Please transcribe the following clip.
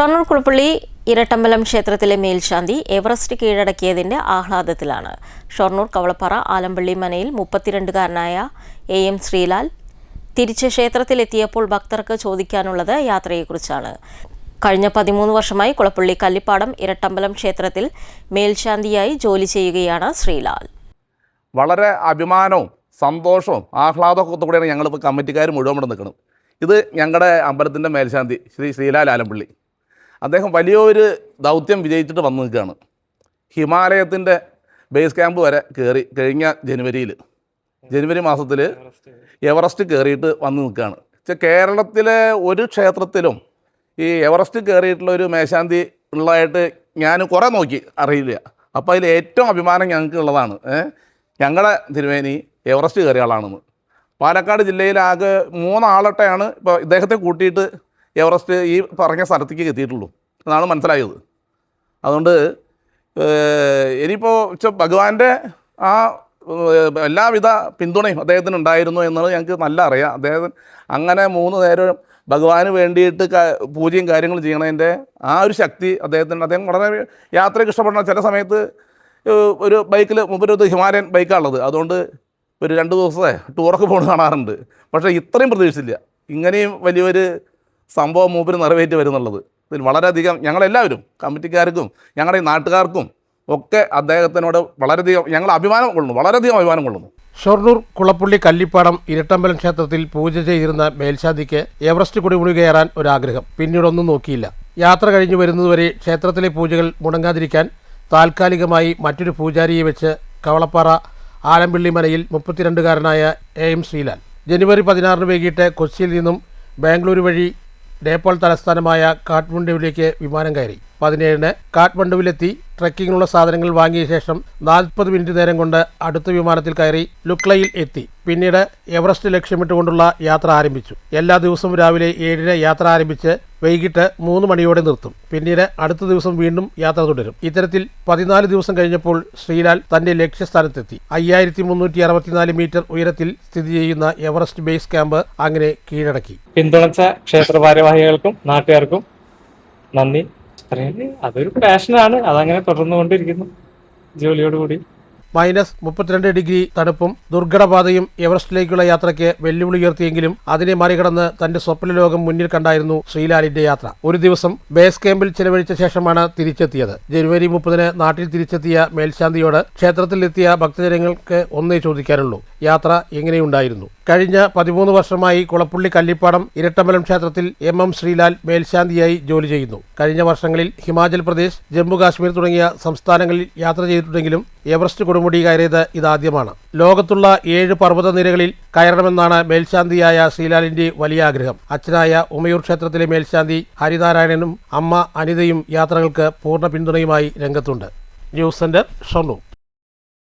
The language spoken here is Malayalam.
ഷൊർണൂർ കുളപ്പള്ളി ഇരട്ടമ്പലം ക്ഷേത്രത്തിലെ മേൽശാന്തി എവറസ്റ്റ് കീഴടക്കിയതിന്റെ ആഹ്ലാദത്തിലാണ്. ഷൊർണൂർ കവളപ്പാറ ആലമ്പള്ളി മനയിൽ മുപ്പത്തിരണ്ടുകാരനായ എ എം ശ്രീലാൽ തിരിച്ച് ക്ഷേത്രത്തിലെത്തിയപ്പോൾ ഭക്തർക്ക് ചോദിക്കാനുള്ളത് യാത്രയെക്കുറിച്ചാണ്. കഴിഞ്ഞ പതിമൂന്ന് വർഷമായി കുളപ്പള്ളി കല്ലിപ്പാടം ഇരട്ടമ്പലം ക്ഷേത്രത്തിൽ മേൽശാന്തിയായി ജോലി ചെയ്യുകയാണ് ശ്രീലാൽ. വളരെ അഭിമാനവും സന്തോഷവും ആഹ്ലാദമൊക്കെ കൂടെയാണ് ഞങ്ങളിപ്പോൾ കമ്മിറ്റിക്കാർ മുഴുവൻ നിൽക്കുന്നത്. ഇത് ഞങ്ങളുടെ അമ്പലത്തിന്റെ മേൽശാന്തി ശ്രീ ശ്രീലാൽ ആലമ്പള്ളി. അദ്ദേഹം വലിയൊരു ദൗത്യം വിജയിച്ചിട്ട് വന്നു നിൽക്കുകയാണ്. ഹിമാലയത്തിന്റെ ബേസ് ക്യാമ്പ് വരെ കയറി കഴിഞ്ഞ ജനുവരിയിൽ ജനുവരി മാസത്തിൽ എവറസ്റ്റ് കയറിയിട്ട് വന്നു നിൽക്കുകയാണ്. കേരളത്തിലെ ഒരു ക്ഷേത്രത്തിലും ഈ എവറസ്റ്റ് കയറിയിട്ടുള്ള ഒരു മേശാന്തി ഉള്ളതായിട്ട് ഞാൻ കുറേ നോക്കി അറിയില്ല. അപ്പോൾ അതിൽ ഏറ്റവും അഭിമാനം ഞങ്ങൾക്ക് ഉള്ളതാണ്. ഞങ്ങളെ തിരുവേനി എവറസ്റ്റ് കയറിയ ആളാണെന്ന്. പാലക്കാട് ജില്ലയിലാകെ മൂന്നാളട്ടെയാണ് ഇപ്പോൾ ഇദ്ദേഹത്തെ കൂട്ടിയിട്ട് എവറസ്റ്റ് ഈ പറഞ്ഞ സ്ഥലത്തേക്ക് എത്തിയിട്ടുള്ളൂ. എന്നാണ് മനസ്സിലായത്. അതുകൊണ്ട് ഇനിയിപ്പോൾ ഭഗവാന്റെ ആ എല്ലാവിധ പിന്തുണയും അദ്ദേഹത്തിന് ഉണ്ടായിരുന്നു എന്നുള്ളത് ഞങ്ങൾക്ക് നല്ല അറിയാം. അദ്ദേഹത്തിന് അങ്ങനെ മൂന്ന് നേരം ഭഗവാന് വേണ്ടിയിട്ട് പൂജയും കാര്യങ്ങളും ചെയ്യണതിന്റെ ആ ഒരു ശക്തി അദ്ദേഹത്തിന് അദ്ദേഹം വളരെ യാത്രയ്ക്ക് ഇഷ്ടപ്പെടണം ചില സമയത്ത് ഒരു ബൈക്കിൽ മുമ്പൊരു ഹിമാലയൻ ബൈക്കാണുള്ളത്. അതുകൊണ്ട് ഒരു രണ്ട് ദിവസത്തെ ടൂറൊക്കെ പോകുന്ന കാണാറുണ്ട്. പക്ഷേ ഇത്രയും പ്രതീക്ഷിച്ചില്ല. ഇങ്ങനെയും വലിയൊരു സംഭവം മൂപ്പര് നിറവേറ്റി വരുന്നുള്ളത്. ഇതിൽ വളരെയധികം ഞങ്ങളെല്ലാവരും കമ്മിറ്റിക്കാർക്കും ഞങ്ങളുടെ നാട്ടുകാർക്കും ഒക്കെ അദ്ദേഹത്തിനോട് വളരെയധികം ഞങ്ങൾ അഭിമാനം കൊള്ളുന്നു വളരെയധികം അഭിമാനം കൊള്ളുന്നു. ഷൊർണൂർ കുളപ്പുള്ളി കല്ലിപ്പാടം ഇരട്ടമ്പലം ക്ഷേത്രത്തിൽ പൂജ ചെയ്തിരുന്ന മേൽശാന്തിക്ക് എവറസ്റ്റ് കുടിമുടി കയറാൻ ഒരാഗ്രഹം. പിന്നീടൊന്നും നോക്കിയില്ല. യാത്ര കഴിഞ്ഞു വരുന്നതുവരെ ക്ഷേത്രത്തിലെ പൂജകൾ മുടങ്ങാതിരിക്കാൻ താൽക്കാലികമായി മറ്റൊരു പൂജാരിയെ വെച്ച് കവളപ്പാറ ആലമ്പിള്ളി മലയിൽ മുപ്പത്തിരണ്ടുകാരനായ എ എം ശ്രീലാൽ. ജനുവരി പതിനാറിന് വൈകിട്ട് കൊച്ചിയിൽ നിന്നും ബാംഗ്ലൂർ വഴി നേപ്പാൾ തലസ്ഥാനമായ കാഠ്മണ്ഡുവിലേക്ക് വിമാനം കയറി. പതിനേഴിന് കാഠ്മണ്ഡുവിലെത്തി ട്രക്കിങ്ങിനുള്ള സാധനങ്ങൾ വാങ്ങിയ ശേഷം നാൽപ്പത് മിനിറ്റ് നേരം കൊണ്ട് അടുത്ത വിമാനത്തിൽ കയറി ലുക്ലയിൽ എത്തി. പിന്നീട് എവറസ്റ്റ് ലക്ഷ്യമിട്ടുകൊണ്ടുള്ള യാത്ര ആരംഭിച്ചു. എല്ലാ ദിവസവും രാവിലെ ഏഴിന് യാത്ര ആരംഭിച്ച് വൈകിട്ട് മൂന്ന് മണിയോടെ നിർത്തും. പിന്നീട് അടുത്ത ദിവസം വീണ്ടും യാത്ര തുടരും. ഇത്തരത്തിൽ പതിനാല് ദിവസം കഴിഞ്ഞപ്പോൾ ശ്രീലാൽ തന്റെ ലക്ഷ്യസ്ഥാനത്തെത്തി. അയ്യായിരത്തി മുന്നൂറ്റി അറുപത്തിനാല് മീറ്റർ ഉയരത്തിൽ സ്ഥിതി ചെയ്യുന്ന എവറസ്റ്റ് ബേസ് ക്യാമ്പ് അങ്ങനെ കീഴടക്കി. പിന്തുണച്ച ക്ഷേത്ര ഭാരവാഹികൾക്കും നാട്ടുകാർക്കും നന്ദി. അത്രയും അതൊരു പാഷനാണ് അതങ്ങനെ തുടർന്നു തുടർന്നുകൊണ്ടിരിക്കുന്നു ജോലിയോടുകൂടി. മൈനസ് മുപ്പത്തിരണ്ട് ഡിഗ്രി തണുപ്പും ദുർഘടപാതയും എവറസ്റ്റിലേക്കുള്ള യാത്രയ്ക്ക് വെല്ലുവിളി ഉയർത്തിയെങ്കിലും അതിനെ മറികടന്ന് തന്റെ സ്വപ്ന ലോകം മുന്നിൽ കണ്ടായിരുന്നു ശ്രീലാലിന്റെ യാത്ര. ഒരു ദിവസം ബേസ് ക്യാമ്പിൽ ചെലവഴിച്ച ശേഷമാണ് തിരിച്ചെത്തിയത്. ജനുവരി മുപ്പതിന് നാട്ടിൽ തിരിച്ചെത്തിയ മേൽശാന്തിയോട് ക്ഷേത്രത്തിലെത്തിയ ഭക്തജനങ്ങൾക്ക് ഒന്നേ ചോദിക്കാനുള്ളൂ. യാത്ര എങ്ങനെയുണ്ടായിരുന്നു? കഴിഞ്ഞ പതിമൂന്ന് വർഷമായി കുളപ്പുള്ളി കല്ലിപ്പാടം ഇരട്ടമ്പലം ക്ഷേത്രത്തിൽ എം എം ശ്രീലാൽ മേൽശാന്തിയായി ജോലി ചെയ്യുന്നു. കഴിഞ്ഞ വർഷങ്ങളിൽ ഹിമാചൽ പ്രദേശ് ജമ്മു കാശ്മീർ തുടങ്ങിയ സംസ്ഥാനങ്ങളിൽ യാത്ര ചെയ്തിട്ടുണ്ടെങ്കിലും എവറസ്റ്റ് കൊടുമുടി കയറിയത് ഇതാദ്യമാണ്. ലോകത്തുള്ള ഏഴ് പർവത നിരകളിൽ കയറണമെന്നാണ് മേൽശാന്തിയായ ശ്രീലാലിന്റെ വലിയ ആഗ്രഹം. അച്ഛനായ ഉമയൂർ ക്ഷേത്രത്തിലെ മേൽശാന്തി ഹരിനാരായണനും അമ്മ അനിതയും യാത്രകൾക്ക് പൂർണ പിന്തുണയുമായി രംഗത്തുണ്ട്. News centre Shoranur.